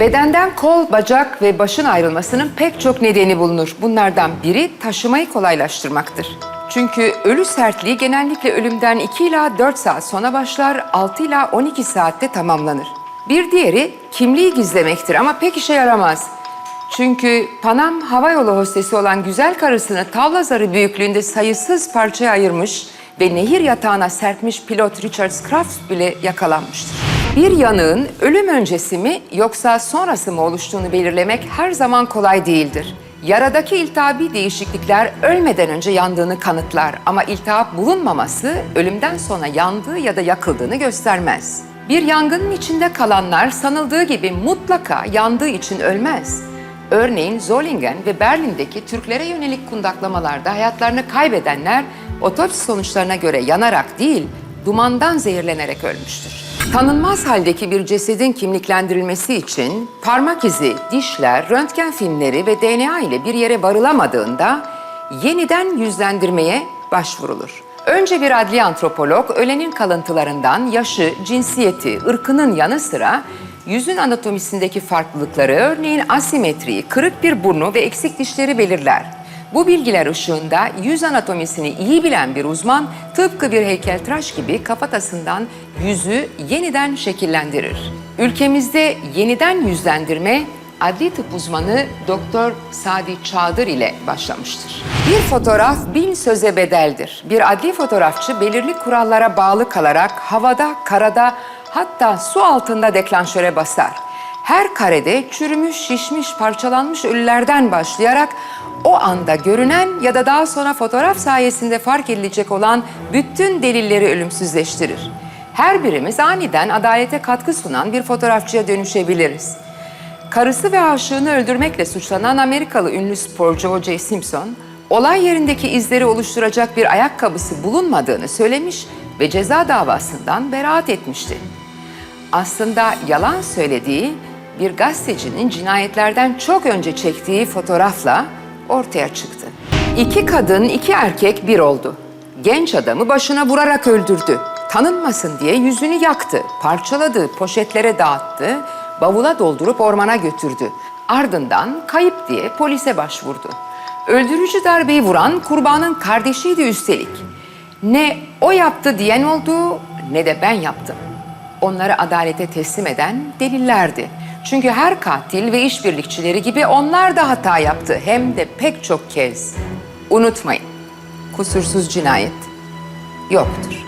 Bedenden kol, bacak ve başın ayrılmasının pek çok nedeni bulunur. Bunlardan biri taşımayı kolaylaştırmaktır. Çünkü ölü sertliği genellikle ölümden 2 ila 4 saat sonra başlar, 6 ila 12 saatte tamamlanır. Bir diğeri kimliği gizlemektir ama pek işe yaramaz. Çünkü Panam havayolu hostesi olan güzel karısını tavla zarı büyüklüğünde sayısız parçaya ayırmış ve nehir yatağına serpmiş pilot Richard Kraft bile yakalanmıştır. Bir yanığın ölüm öncesi mi yoksa sonrası mı oluştuğunu belirlemek her zaman kolay değildir. Yaradaki iltihabi değişiklikler ölmeden önce yandığını kanıtlar ama iltihap bulunmaması ölümden sonra yandığı ya da yakıldığını göstermez. Bir yangının içinde kalanlar sanıldığı gibi mutlaka yandığı için ölmez. Örneğin Zollingen ve Berlin'deki Türklere yönelik kundaklamalarda hayatlarını kaybedenler otopsi sonuçlarına göre yanarak değil, dumandan zehirlenerek ölmüştür. Tanınmaz haldeki bir cesedin kimliklendirilmesi için parmak izi, dişler, röntgen filmleri ve DNA ile bir yere varılamadığında yeniden yüzlendirmeye başvurulur. Önce bir adli antropolog ölenin kalıntılarından yaşı, cinsiyeti, ırkının yanı sıra yüzün anatomisindeki farklılıkları, örneğin asimetriyi, kırık bir burnu ve eksik dişleri belirler. Bu bilgiler ışığında yüz anatomisini iyi bilen bir uzman tıpkı bir heykeltıraş gibi kafatasından yüzü yeniden şekillendirir. Ülkemizde yeniden yüzlendirme adli tıp uzmanı Doktor Sadi Çağdır ile başlamıştır. Bir fotoğraf bin söze bedeldir. Bir adli fotoğrafçı belirli kurallara bağlı kalarak havada, karada hatta su altında deklanşöre basar. Her karede çürümüş, şişmiş, parçalanmış ölülerden başlayarak o anda görünen ya da daha sonra fotoğraf sayesinde fark edilecek olan bütün delilleri ölümsüzleştirir. Her birimiz aniden adalete katkı sunan bir fotoğrafçıya dönüşebiliriz. Karısı ve aşığını öldürmekle suçlanan Amerikalı ünlü sporcu O.J. Simpson, olay yerindeki izleri oluşturacak bir ayakkabısı bulunmadığını söylemiş ve ceza davasından beraat etmişti. Aslında yalan söylediği bir gazetecinin cinayetlerden çok önce çektiği fotoğrafla ortaya çıktı. İki kadın, iki erkek bir oldu. Genç adamı başına vurarak öldürdü. Tanınmasın diye yüzünü yaktı, parçaladı, poşetlere dağıttı, bavula doldurup ormana götürdü. Ardından kayıp diye polise başvurdu. Öldürücü darbeyi vuran kurbanın kardeşiydi üstelik. Ne o yaptı diyen oldu ne de ben yaptım. Onları adalete teslim eden delillerdi. Çünkü her katil ve işbirlikçileri gibi onlar da hata yaptı hem de pek çok kez. Unutmayın, kusursuz cinayet yoktur.